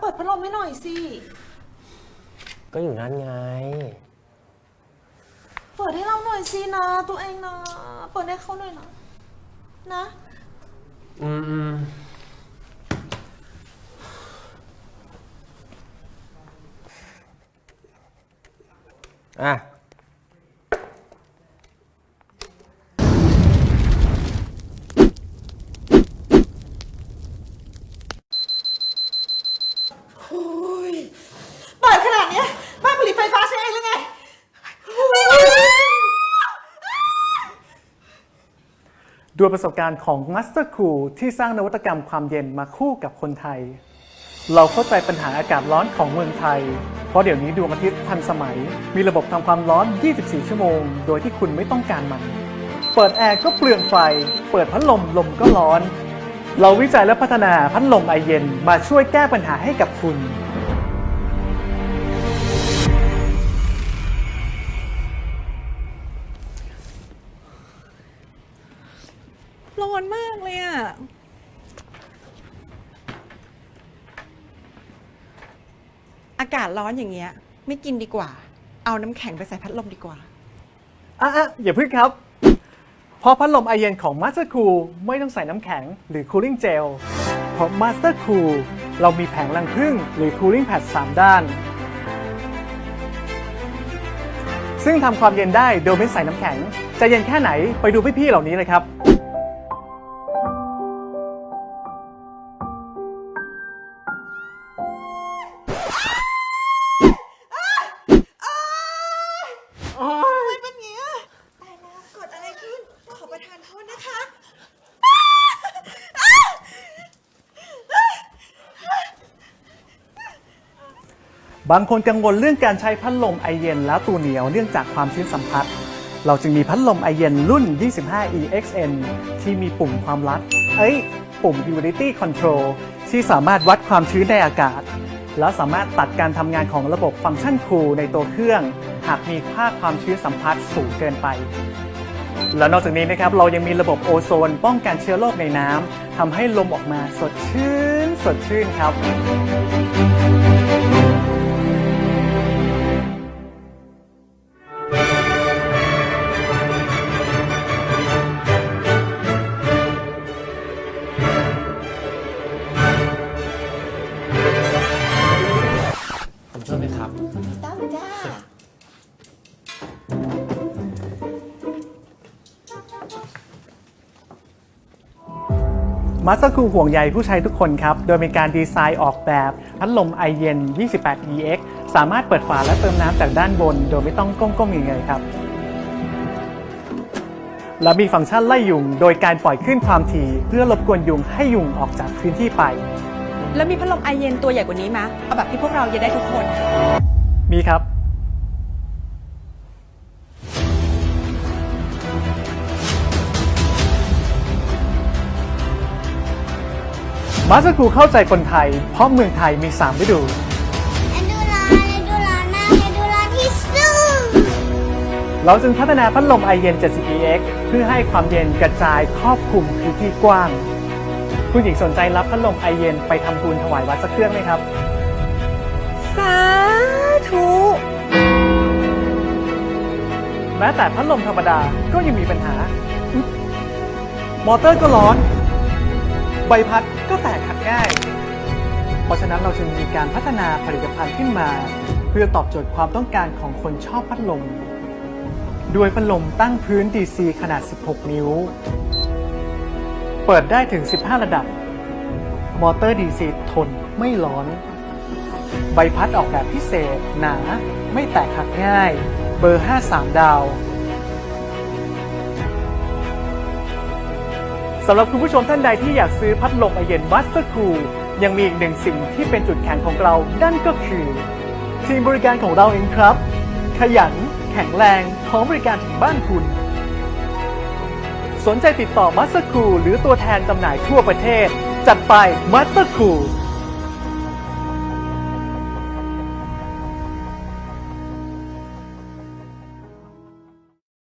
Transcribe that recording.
เปิดพัดลมให้หน่อยสิ ก็อยู่นั่นไง เปิดให้เราหน่อยสินะ ตัวเองนะ เปิดให้เขาหน่อยนะ นะ อืมอืมอะ เปิดขนาดเนี้ยบ้านผลิตไฟฟ้าใช้เองหรือไง ด้วยประสบการณ์ของ Master Cool ที่สร้างนวัตกรรมความเย็นมาคู่กับคนไทย เราเข้าใจปัญหาอากาศร้อนของเมืองไทย เพราะเดี๋ยวนี้ดวงอาทิตย์ทันสมัย มีระบบทำความร้อน 24 ชั่วโมง โดยที่คุณไม่ต้องการมัน เปิดแอร์ก็เปลืองไฟ เปิดพัดลมลมก็ร้อน เราวิจัยและพัฒนาพัดลมไอเย็นมาช่วยแก้ปัญหาให้กับคุณ ร้อนมากเลยอะอากาศร้อนอย่างเงี้ย ไม่กินดีกว่า เอาน้ำแข็งไปใส่พัดลมดีกว่า อะอะอย่าพึ่งครับ เพราะพัดลมไอเย็นของ Master Cool ไม่ต้องใส่น้ำแข็งหรือ Cooling Gel เพราะ Master Cool เรามีแผงรังผึ้งหรือ Cooling Pad 3 ด้าน ซึ่งทำความเย็นได้โดยไม่ใส่น้ำแข็ง จะเย็นแค่ไหนไปดูพี่ๆเหล่านี้เลยครับ บางคนกังวลเรื่องการใช้พัดลมไอเย็นแล้วตัวเหนียวเนื่องจากความชื้นสัมผัส เราจึงมีพัดลมไอเย็นรุ่น 25 EXN ที่มีปุ่มความลัด เอ้ย ปุ่ม Humidity Control ที่สามารถวัดความชื้นในอากาศ แล้วสามารถตัดการทำงานของระบบฟังก์ชันคูลในตัวเครื่อง หากมีค่าความชื้นสัมผัสสูงเกินไป แล้วนอกจากนี้นะครับเรายังมีระบบโอโซน ป้องกันเชื้อโรคในน้ำทำให้ลมออกมาสดชื่น สดชื่นครับ มาสเตอร์คูห่วงใยผู้ใช้ทุกคนครับ โดยมีการดีไซน์ออกแบบพัดลมไอเย็น 28 EX สามารถเปิดฝาและเติมน้ำจากด้านบน โดยไม่ต้องก้มๆอย่างเงยครับ และมีฟังก์ชันไล่ยุง โดยการปล่อยขึ้นความถี่ เพื่อรบกวนยุงให้ยุงออกจากพื้นที่ไป แล้วมีพัดลมไอเย็นตัวใหญ่กว่านี้มะเอาแบบที่พวกเราเย็นได้ทุกคน มีครับ มาสเตอร์คูเข้าใจคนไทย เพราะเมืองไทยมี3ฤดู ฤดูร้อนฤดูร้อนมากฤดูร้อนที่สุดเราจึงพัฒนาพัดลมไอเย็น 70EX เพื่อให้ความเย็นกระจายครอบคลุมพื้นที่กว้าง คุณหญิงสนใจรับพัดลมไอเย็นไปทำบุญถวายวัดสักเครื่องไหมครับ สาธุแม้แต่พัดลมธรรมดาก็ยังมีปัญหาอุ๊ยมอเตอร์ก็ร้อน ใบพัดก็แตกขัดง่าย เพราะฉะนั้นเราจึงมีการพัฒนาผลิตภัณฑ์ขึ้นมา เพื่อตอบโจทย์ความต้องการของคนชอบพัดลม ด้วยพัดลมตั้งพื้น DC ขนาด 16 นิ้ว เปิดได้ถึง 15 ระดับ มอเตอร์ DC ทนไม่ร้อน ใบพัดออกแบบพิเศษ หนา ไม่แตกหักง่าย เบอร์ 53 ดาว สำหรับคุณผู้ชมท่านใดที่อยากซื้อพัดลมไอเย็นมัสเตอร์คูลยังมีอีกหนึ่งสิ่งที่เป็นจุดแข็งของเรา นั่นก็คือ ทีมบริการของเราเองครับ ขยัน แข็งแรงพร้อมบริการถึงบ้านคุณ สนใจติดต่อมัสเตอร์คูลหรือตัวแทนจำหน่ายทั่วประเทศ จัดไปมัสเตอร์คูล